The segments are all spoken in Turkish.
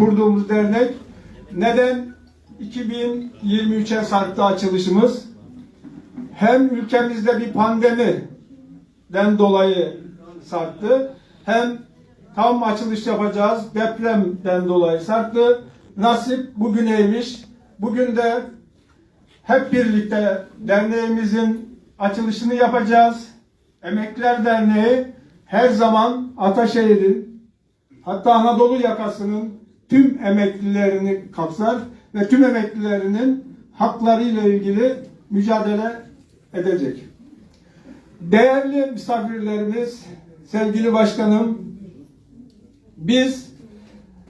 kurduğumuz dernek. Neden 2023'e sarktı açılışımız? Hem ülkemizde bir pandemiden dolayı sarktı, hem tam açılış yapacağız depremden dolayı sarktı. Nasip bugüneymiş. Bugün de hep birlikte derneğimizin açılışını yapacağız. Emekliler Derneği her zaman Ataşehir'in hatta Anadolu yakasının tüm emeklilerini kapsar ve tüm emeklilerinin haklarıyla ilgili mücadele edecek. Değerli misafirlerimiz, sevgili başkanım, biz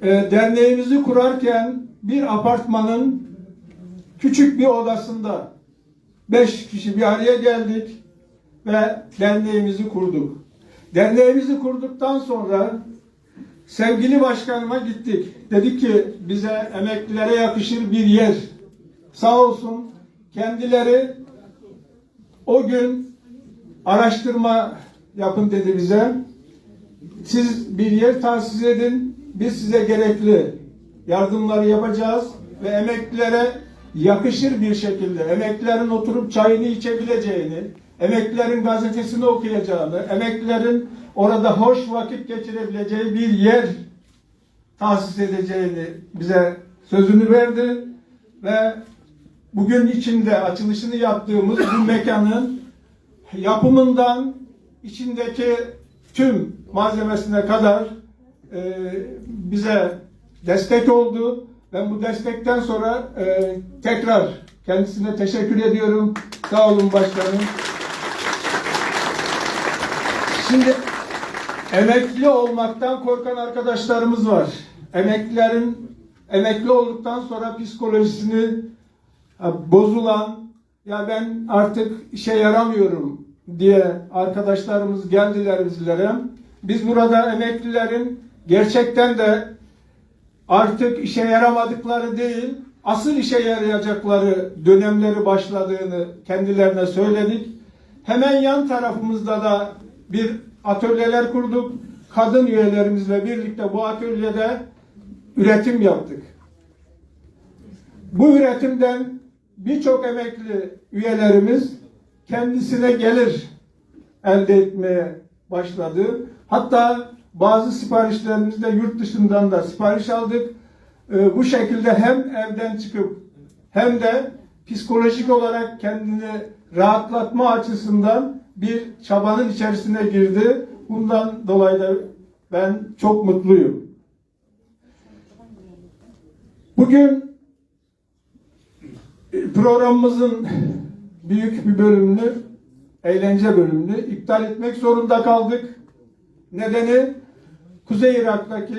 e, derneğimizi kurarken bir apartmanın küçük bir odasında beş kişi bir araya geldik ve derneğimizi kurduk. Derneğimizi kurduktan sonra sevgili başkanıma gittik. Dedik ki bize emeklilere yakışır bir yer. Sağ olsun kendileri o gün araştırma yapın dedi bize. Siz bir yer tahsis edin. Biz size gerekli yardımları yapacağız ve emeklilere yakışır bir şekilde emeklilerin oturup çayını içebileceğini, emeklilerin gazetesini okuyacağını, emeklilerin orada hoş vakit geçirebileceği bir yer tahsis edeceğini bize sözünü verdi ve bugün içinde açılışını yaptığımız bu mekanın yapımından içindeki tüm malzemesine kadar e, bize destek oldu. Ben bu destekten sonra e, tekrar kendisine teşekkür ediyorum. Sağ olun başkanım. Şimdi emekli olmaktan korkan arkadaşlarımız var. Emeklilerin emekli olduktan sonra psikolojisini ha, bozulan ya ben artık işe yaramıyorum diye arkadaşlarımız geldiler bizlere. Biz burada emeklilerin gerçekten de artık işe yaramadıkları değil, asıl işe yarayacakları dönemleri başladığını kendilerine söyledik. Hemen yan tarafımızda da bir atölyeler kurduk. Kadın üyelerimizle birlikte bu atölyede üretim yaptık. Bu üretimden birçok emekli üyelerimiz kendisine gelir elde etmeye başladı. Hatta bazı siparişlerimizde yurt dışından da sipariş aldık. Ee, bu şekilde hem evden çıkıp hem de psikolojik olarak kendini rahatlatma açısından bir çabanın içerisine girdi. Bundan dolayı da ben çok mutluyum. Bugün programımızın büyük bir bölümünü, eğlence bölümünü iptal etmek zorunda kaldık. Nedeni Kuzey Irak'taki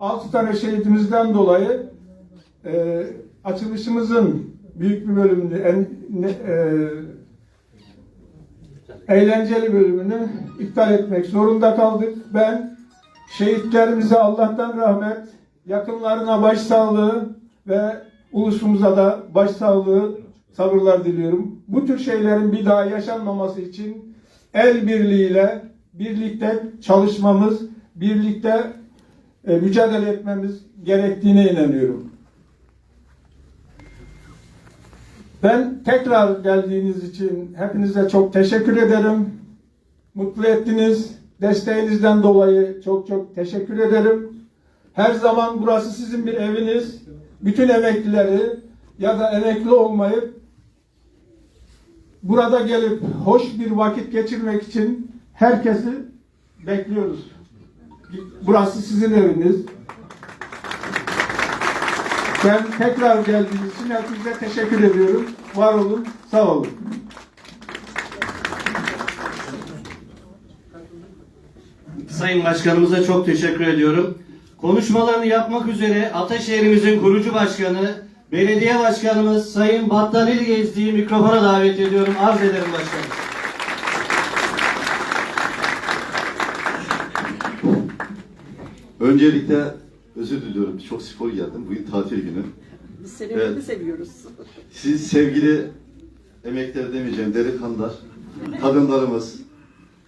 6 tane şehidimizden dolayı e, açılışımızın büyük bir bölümünü, en, ne, e, eğlenceli bölümünü iptal etmek zorunda kaldık. Ben şehitlerimize Allah'tan rahmet, yakınlarına başsağlığı ve ulusumuza da başsağlığı, sabırlar diliyorum. Bu tür şeylerin bir daha yaşanmaması için el birliğiyle birlikte çalışmamız, birlikte e, mücadele etmemiz gerektiğine inanıyorum. Ben tekrar geldiğiniz için hepinize çok teşekkür ederim. Mutlu ettiniz. Desteğinizden dolayı çok çok teşekkür ederim. Her zaman burası sizin bir eviniz. Bütün emeklileri ya da emekli olmayıp burada gelip hoş bir vakit geçirmek için herkesi bekliyoruz. Burası sizin eviniz. Ben tekrar geldiğiniz için hepinize teşekkür ediyorum. Var olun, sağ olun. Sayın Başkanımıza çok teşekkür ediyorum. Konuşmalarını yapmak üzere Ataşehir'imizin kurucu başkanı, belediye başkanımız Sayın Battalil Gezdi'yi mikrofona davet ediyorum. Arz ederim başkanım. Öncelikle özür diliyorum. Çok spor geldim. Bugün tatil günü. Biz seni öyle Evet. seviyoruz. Siz sevgili emekler demeyeceğim delikanlılar, kadınlarımız,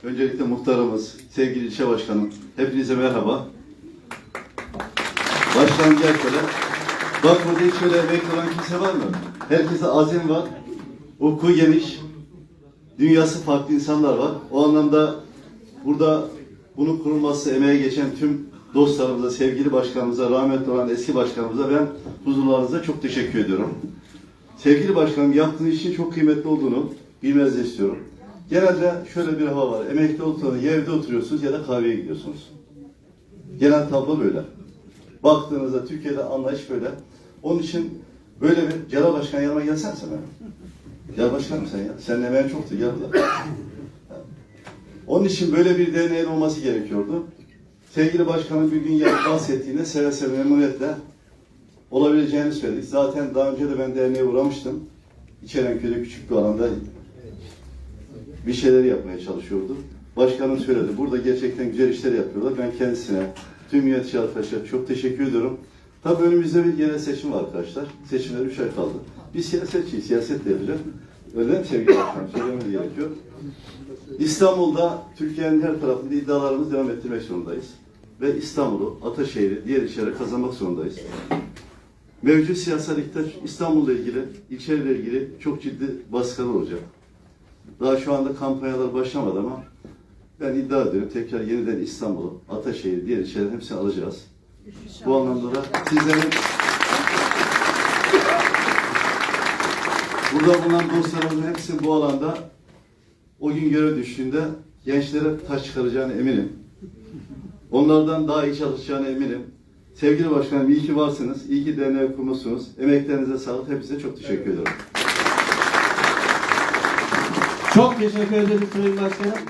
öncelikle muhtarımız, sevgili ilçe başkanım, hepinize merhaba. Baş, Başkanım gel şöyle. Bak burada hiç şöyle emekli olan kimse var mı? Herkese azim var. Ufku geniş. Dünyası farklı insanlar var. O anlamda burada bunun kurulması emeğe geçen tüm dostlarımıza, sevgili başkanımıza, rahmetli olan eski başkanımıza ben huzurlarınıza çok teşekkür ediyorum. Sevgili başkanım yaptığınız işin çok kıymetli olduğunu bilmenizi istiyorum. Genelde şöyle bir hava var. Emekli oturuyorsunuz, ya evde oturuyorsunuz ya da kahveye gidiyorsunuz. Genel tablo böyle. Baktığınızda Türkiye'de anlayış böyle. Onun için böyle bir Celal Başkan yanıma gelsene sen. Gel başkanım sen ya. Senin emeğin çoktu. Gel. Onun için böyle bir derneğin olması gerekiyordu. Sevgili başkanım bir gün yer bahsettiğinde seve seve memnuniyetle olabileceğini söyledik. Zaten daha önce de ben derneğe uğramıştım. İçerenköy'de küçük bir alanda bir şeyler yapmaya çalışıyordu. Başkanım söyledi. Burada gerçekten güzel işler yapıyorlar. Ben kendisine, tüm yönetici arkadaşlar çok teşekkür ediyorum. Tabii önümüzde bir yerel seçim var arkadaşlar. Seçimler 3 ay kaldı. Biz siyasetçiyiz, siyaset de yapacağız. Öyle mi sevgili başkanım? Söylememiz gerekiyor. İstanbul'da Türkiye'nin her tarafında iddialarımızı devam ettirmek zorundayız. Ve İstanbul'u, Ataşehir'i, diğer ilçeleri kazanmak zorundayız. Mevcut siyasal iktidar İstanbul'la ilgili, ilçelerle ilgili çok ciddi baskılar olacak. Daha şu anda kampanyalar başlamadı ama ben iddia ediyorum tekrar yeniden İstanbul'u, Ataşehir'i, diğer ilçelerin hepsini alacağız. Bu anlamda da sizlerin burada bulunan dostlarımızın hepsi bu alanda o gün görev düştüğünde gençlere taş çıkaracağını eminim. Onlardan daha iyi çalışacağına eminim. Sevgili başkanım iyi ki varsınız. iyi ki derneği kurmuşsunuz. Emeklerinize sağlık. Hepinize çok teşekkür ederim. Çok teşekkür ederim Sayın Başkanım.